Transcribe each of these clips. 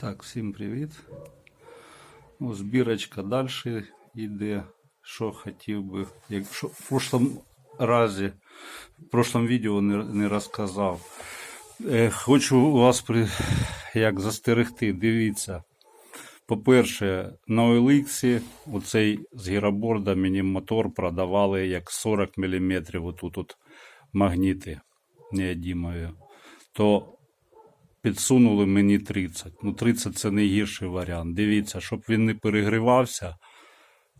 Так, всім привіт. Ну, збірочка далі йде. Що хотів би. Якщо в прошлому разі, в прошлому відео не, не розказав. Е, хочу вас при, як застерегти. Дивіться. По-перше, на OLX оцей з гіроборда мені мотор продавали як 40 мм. Отут от магніти неодімові. То підсунули мені 30. Ну, 30 це найгірший варіант. Дивіться, щоб він не перегрівався,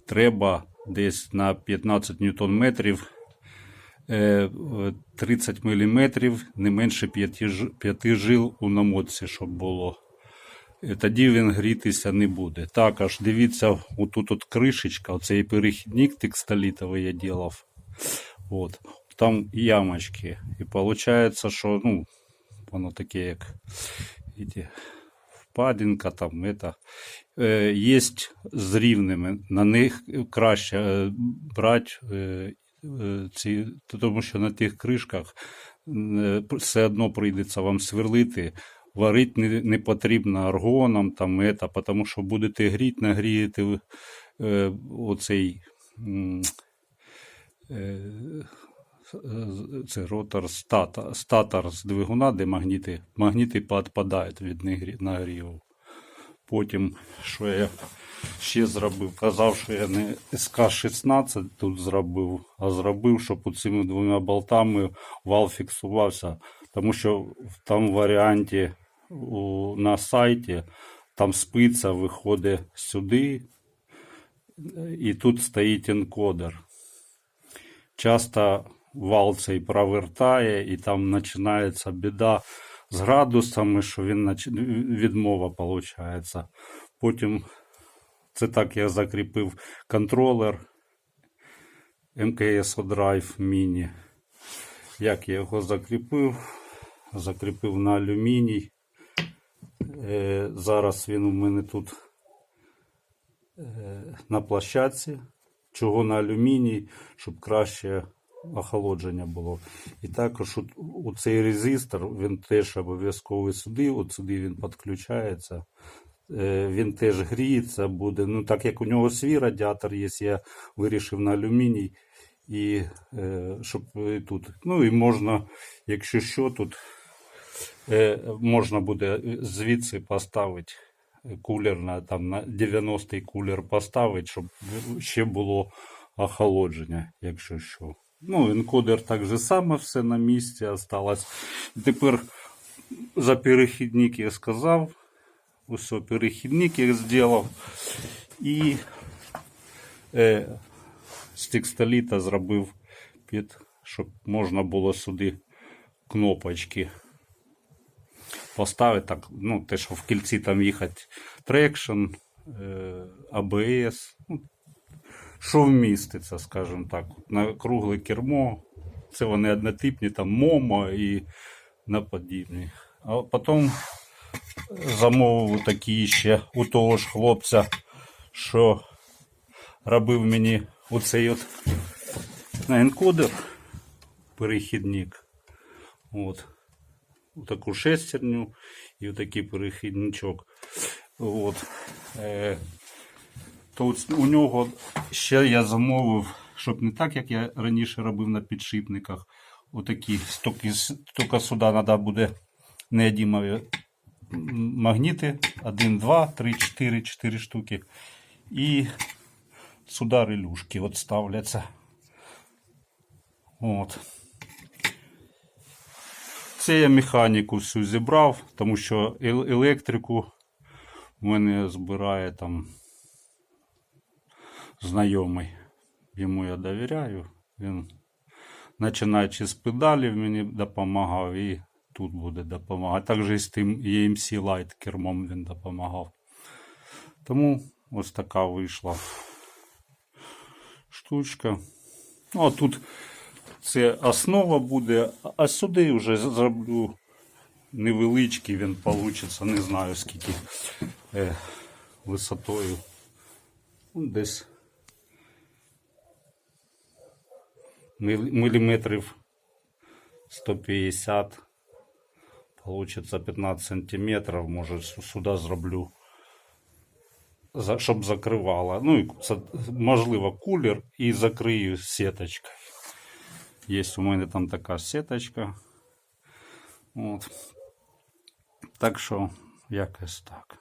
треба десь на 15 ньютон метрів 30 мм, не менше 5, жил у намотці, щоб було. Е, Тоді він грітися не буде. Також дивіться, отут от кришечка, оцей перехідник текстолітовий я ділав. От. Там ямочки. І виходить, що ну, воно таке, як эти, впадинка, там, это, е, є з рівними, на них краще е, брати е, е, ці, тому що на тих кришках е, все одно прийдеться вам сверлити. Варити не, не потрібно аргоном, там, это, тому що будете гріти, нагрієте ви, е, оцей м, е, це ротор стата, статор з двигуна, де магніти, магніти підпадають від нагрі- нагріву. Потім, що я ще зробив, казав, що я не СК-16 тут зробив, а зробив, щоб цими двома болтами вал фіксувався. Тому що в тому варіанті у, на сайті там спиця виходить сюди, і тут стоїть енкодер часто вал цей провертає, і там починається біда з градусами, що він відмова виходить. Потім це так я закріпив контролер МКС Drive Mini. Як я його закріпив? Закріпив на алюміній. Е, зараз він у мене тут на площадці. Чого на алюміній, щоб краще охолодження було. І також у цей резистор, він теж обов'язково сюди, от сюди він підключається. Е, Він теж гріється буде. Ну, так як у нього свій радіатор є, я вирішив на алюміній. І е, щоб і тут. Ну і можна, якщо що, тут е, можна буде звідси поставити кулер на там на 90-й кулер поставити, щоб ще було охолодження, якщо що. Ну, енкодер так же само все на місці осталось. Тепер за перехідник я сказав. Ось перехідник я зробив. І е, з текстоліта зробив під, щоб можна було сюди кнопочки поставити так, ну, те, що в кільці там їхати трекшн, е, АБС, ну, що вміститься, скажімо так, на кругле кермо. Це вони однотипні, там Момо і на подібні. А потім замовив такі ще у того ж хлопця, що робив мені оцей от енкодер перехідник. От таку шестерню і такий перехідничок. От. То у нього ще я замовив, щоб не так, як я раніше робив на підшипниках. Отакі тільки, сюди треба буде неодімові магніти. 1, 2, 3, 4, 4 штуки. І сюди релюшки от ставляться. От. Це я механіку всю зібрав, тому що електрику в мене збирає там знайомий. Йому я довіряю. Він, починаючи з педалів, мені допомагав і тут буде допомагати. Також і з тим EMC Light кермом він допомагав. Тому ось така вийшла штучка. Ну, а тут це основа буде, а сюди вже зроблю невеличкий, він получиться, не знаю скільки е, висотою. Ну, Десь мілі- міліметрів 150 Получиться 15 сантиметрів, може с- сюди зроблю, за- щоб закривала. Ну, і це, можливо, кулер і закрию сіточкою. Є у мене там така сіточка. От. Так що, якось так.